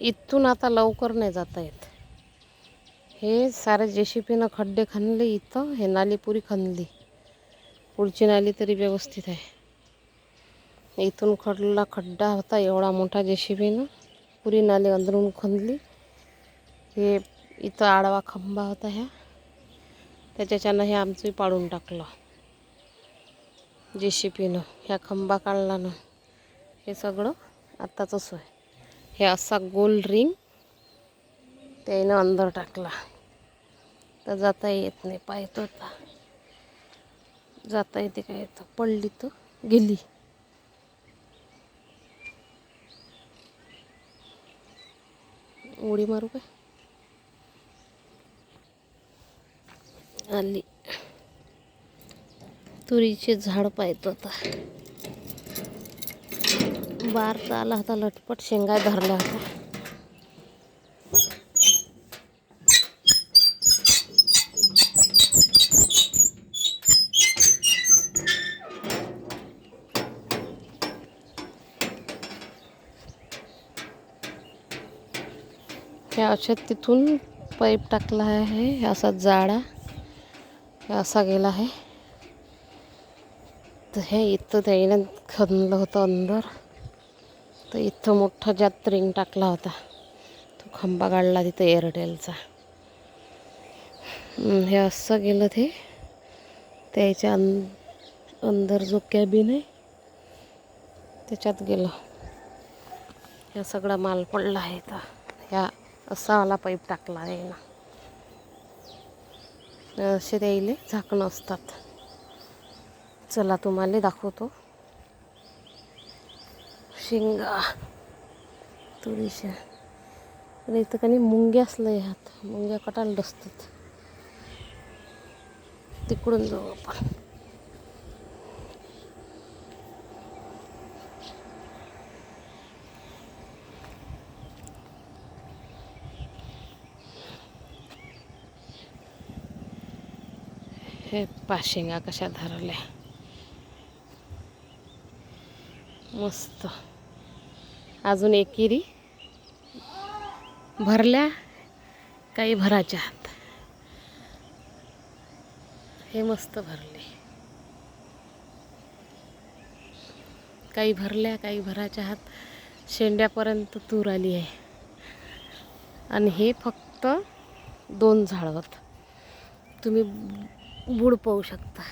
इथून आता लवकर नाही जाता येत. हे सारे जे सी पीनं खड्डे खणले इथं हे नाली पुरी खणली. पुढची नाली तरी व्यवस्थित आहे. इथून खडला खड्डा होता एवढा मोठा जे सी पुरी नाली अंदरून खणली. हे इथं आडवा खंबा होता ह्या. त्याच्याच्यानं हे आमचंही पाडून टाकलं. जे सी पीनं ह्या खंबा काढला ना. हे सगळं आत्ताचंच आहे. हे असा गोल रिंग. त्यानं अंदर टाकला. तर जाता येत नाही. पाहतो आता. जाता येते काय येतं पडली तर गेली. उडी मारू काय? आली. तुरीचे झाड पाहतो आता. बारचा आला होता लटपट शेंगा धरल्या होत्या. हे अशा तिथून पाईप टाकला आहे हे असा जाडा असा गेला आहे. तर हे इथं त्याईनं खणलं होतं अंदर. तर इथं मोठा ज्यात रिंग टाकला होता. तो खंबा काढला तिथं एअरटेलचा. हे असं गेलं ते. त्याच्या अं अंदर जो कॅबिन आहे त्याच्यात गेलं. ह्या सगळा माल पडला आहे तर ह्या असा वाला पाईप टाकला आहे ना. असे द्यायले झाकणं असतात. चला तुम्हाला दाखवतो. शेंगा. तुरीच्या. पण इथं का नाही मुंग्या असलं ह्यात. मुंग्या कटाला डसतात. तिकडून जाऊ आपण. हे पाशिंगा कशा धरल्या. मस्त. अजून एकेरी भरल्या काही भराच्या आत हे मस्त भरले. काही भरल्या काही भराच्या हात. शेंड्यापर्यंत तूर आली आहे. आणि हे फक्त दोन झाडवत. तुम्ही बूड पाहू शकता.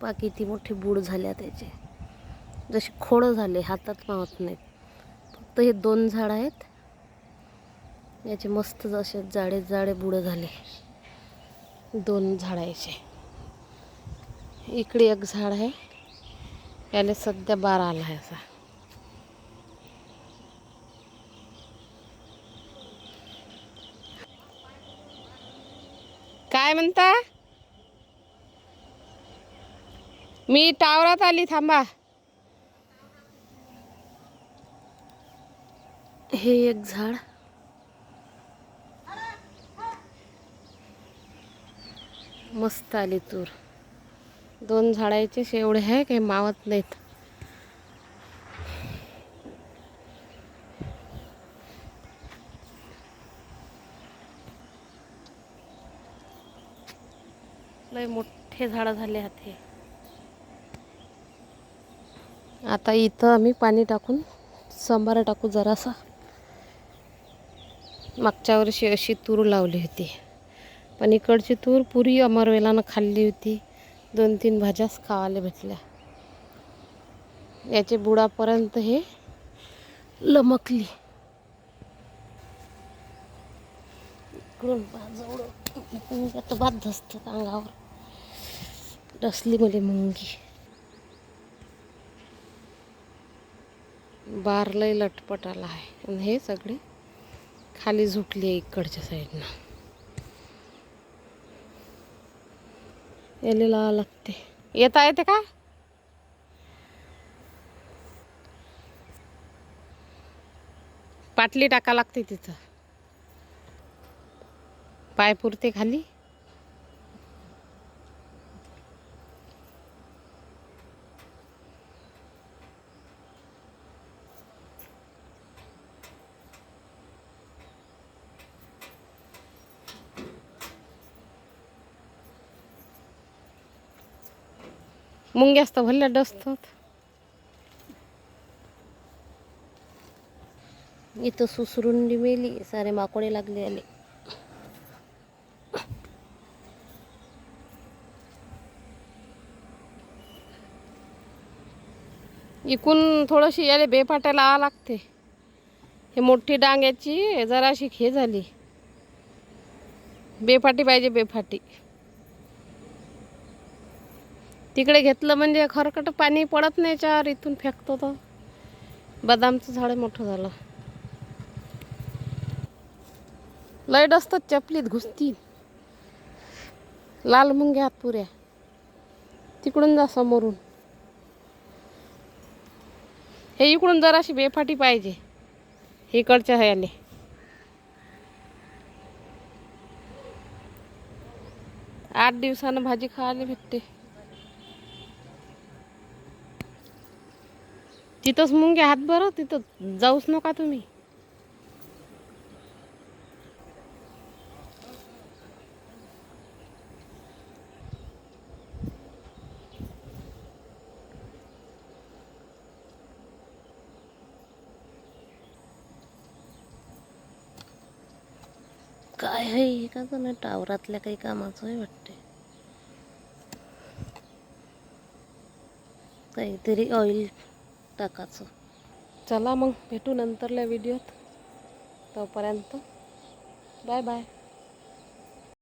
पा किती मोठी बूड झाल्या त्याचे. जसे खोडं झाले हातात मावत नाहीत. फक्त हे दोन झाड आहेत. याचे मस्त जसे जाडे जाडे बुडं झाले. दोन झाड याचे इकडे एक झाड आहे. याला सध्या बारा आला आहे असा. काय म्हणता? मी टावरात आली थांबा. हे एक झाड. मस्त आली तूर. दोन झाडायचे एवढे आहे काही मावत नाहीत. लय मोठे झाडं झाले हाते आता इथं आम्ही पाणी टाकून सांबार टाकू जरासा. मागच्या वर्षी अशी तूर लावली होती. पण इकडची तूर पुरी अमरवेलानं खाल्ली होती. दोन तीन भाज्याच खावायला भेटल्या. याचे बुडापर्यंत हे लमकली. इकडून बाजवळं आता बाद धसतात अंगावर डसली मला मुंगी. बार लय लटपट आला आहे. आणि हे सगळे खाली झुकली आहे इकडच्या साईडनं. याला लागते. येता येते का? पाटली टाका लागते तिथं. पाय पुरते खाली. मुंग्यास तर भल्ल्या डसतात. इथं सुसरुंडी मेली सारे माकोडे लागले आले इकून थोडीशी याले बेपाट्याला आ लागते. हे मोठी डांग याची जराशी खे झाली. बेफाटी पाहिजे बेफाटी. तिकडे घेतलं म्हणजे खरकट पाणी पडत नाही याच्यावर इथून फेकतो तर बदामचं झाड मोठं झालं. लाइट असतात चपलीत घुसतील लाल मुंग्या पुऱ्या. तिकडून जा समोरून. हे इकडून जराशी बेफाटी पाहिजे. इकडच्या ह्याले. आठ दिवसानं भाजी खायला भेटते. तिथंच मुंगे हात बरं तिथं जाऊच नका तुम्ही. काय आहे? का जण टावरातल्या काही कामाचं आहे वाटते काहीतरी ऑइल टाकायचं. चला मग भेटू नंतरल्या व्हिडिओत. तोपर्यंत बाय बाय.